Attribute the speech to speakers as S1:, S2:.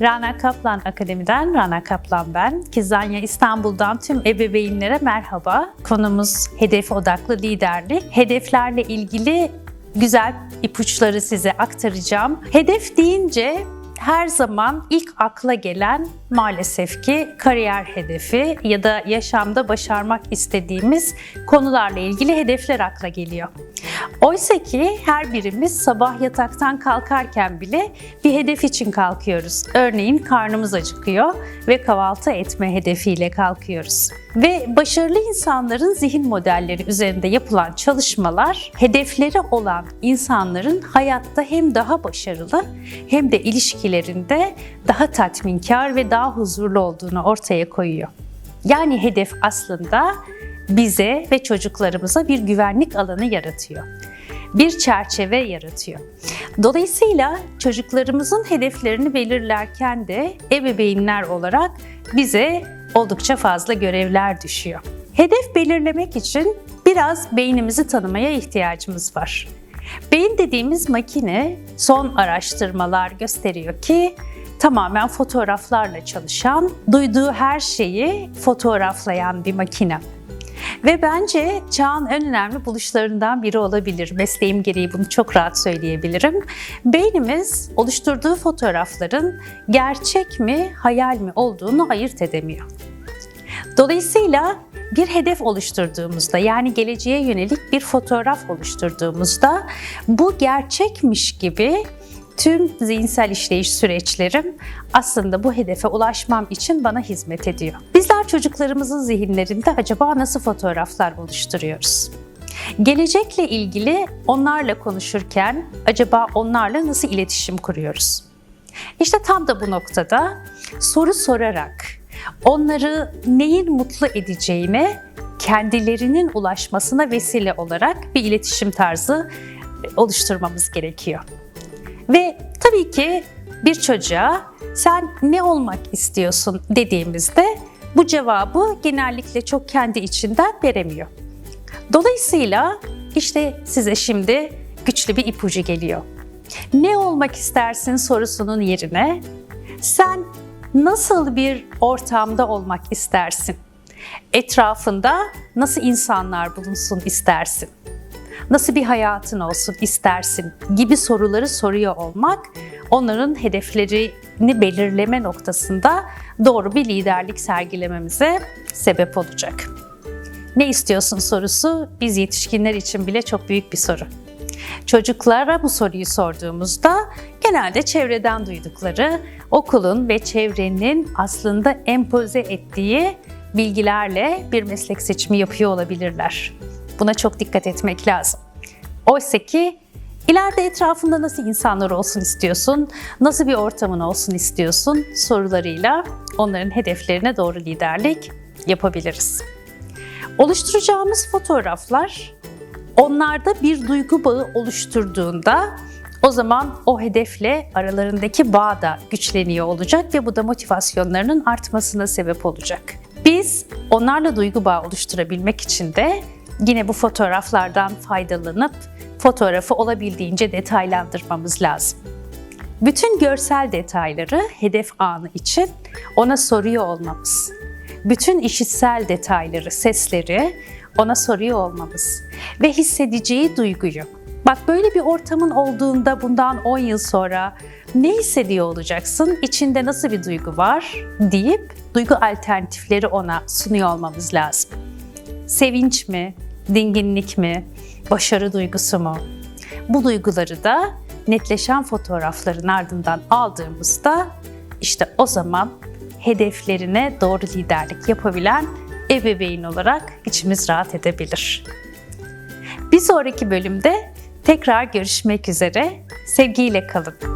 S1: Rana Kaplan Akademi'den Rana Kaplan ben. Kizanya İstanbul'dan tüm ebeveynlere merhaba. Konumuz hedef odaklı liderlik. Hedeflerle ilgili güzel ipuçları size aktaracağım. Hedef deyince her zaman ilk akla gelen maalesef ki kariyer hedefi ya da yaşamda başarmak istediğimiz konularla ilgili hedefler akla geliyor. Oysa ki her birimiz sabah yataktan kalkarken bile bir hedef için kalkıyoruz. Örneğin karnımız acıkıyor ve kahvaltı etme hedefiyle kalkıyoruz. Ve başarılı insanların zihin modelleri üzerinde yapılan çalışmalar hedefleri olan insanların hayatta hem daha başarılı hem de ilişkilerinde daha tatminkar ve daha huzurlu olduğunu ortaya koyuyor. Yani hedef aslında bize ve çocuklarımıza bir güvenlik alanı yaratıyor. Bir çerçeve yaratıyor. Dolayısıyla çocuklarımızın hedeflerini belirlerken de ebeveynler olarak bize oldukça fazla görevler düşüyor. Hedef belirlemek için biraz beynimizi tanımaya ihtiyacımız var. Beyin dediğimiz makine son araştırmalar gösteriyor ki tamamen fotoğraflarla çalışan, duyduğu her şeyi fotoğraflayan bir makine. Ve bence çağın en önemli buluşlarından biri olabilir. Mesleğim gereği bunu çok rahat söyleyebilirim. Beynimiz oluşturduğu fotoğrafların gerçek mi, hayal mi olduğunu ayırt edemiyor. Dolayısıyla bir hedef oluşturduğumuzda yani geleceğe yönelik bir fotoğraf oluşturduğumuzda bu gerçekmiş gibi tüm zihinsel işleyiş süreçlerim aslında bu hedefe ulaşmam için bana hizmet ediyor. Bizler çocuklarımızın zihinlerinde acaba nasıl fotoğraflar oluşturuyoruz? Gelecekle ilgili onlarla konuşurken acaba onlarla nasıl iletişim kuruyoruz? İşte tam da bu noktada soru sorarak onları neyin mutlu edeceğine kendilerinin ulaşmasına vesile olarak bir iletişim tarzı oluşturmamız gerekiyor. Ve tabii ki bir çocuğa sen ne olmak istiyorsun dediğimizde bu cevabı genellikle çok kendi içinden veremiyor. Dolayısıyla işte size şimdi güçlü bir ipucu geliyor. Ne olmak istersin sorusunun yerine sen nasıl bir ortamda olmak istersin? Etrafında nasıl insanlar bulunsun istersin? Nasıl bir hayatın olsun istersin gibi soruları soruyor olmak onların hedeflerini belirleme noktasında doğru bir liderlik sergilememize sebep olacak. Ne istiyorsun sorusu biz yetişkinler için bile çok büyük bir soru. Çocuklara bu soruyu sorduğumuzda genelde çevreden duydukları, okulun ve çevrenin aslında empoze ettiği bilgilerle bir meslek seçimi yapıyor olabilirler. Buna çok dikkat etmek lazım. Oysa ki ileride etrafında nasıl insanlar olsun istiyorsun, nasıl bir ortamın olsun istiyorsun sorularıyla onların hedeflerine doğru liderlik yapabiliriz. Oluşturacağımız fotoğraflar onlarda bir duygu bağı oluşturduğunda o zaman o hedefle aralarındaki bağ da güçleniyor olacak ve bu da motivasyonlarının artmasına sebep olacak. Biz onlarla duygu bağı oluşturabilmek için de yine bu fotoğraflardan faydalanıp fotoğrafı olabildiğince detaylandırmamız lazım. Bütün görsel detayları hedef anı için ona soruyor olmamız. Bütün işitsel detayları, sesleri ona soruyor olmamız ve hissedeceği duyguyu. Bak böyle bir ortamın olduğunda bundan 10 yıl sonra ne hissediyor olacaksın? İçinde nasıl bir duygu var deyip duygu alternatifleri ona sunuyor olmamız lazım. Sevinç mi, dinginlik mi, başarı duygusu mu? Bu duyguları da netleşen fotoğrafların ardından aldığımızda işte o zaman hedeflerine doğru liderlik yapabilen ebeveyn olarak içimiz rahat edebilir. Bir sonraki bölümde tekrar görüşmek üzere. Sevgiyle kalın.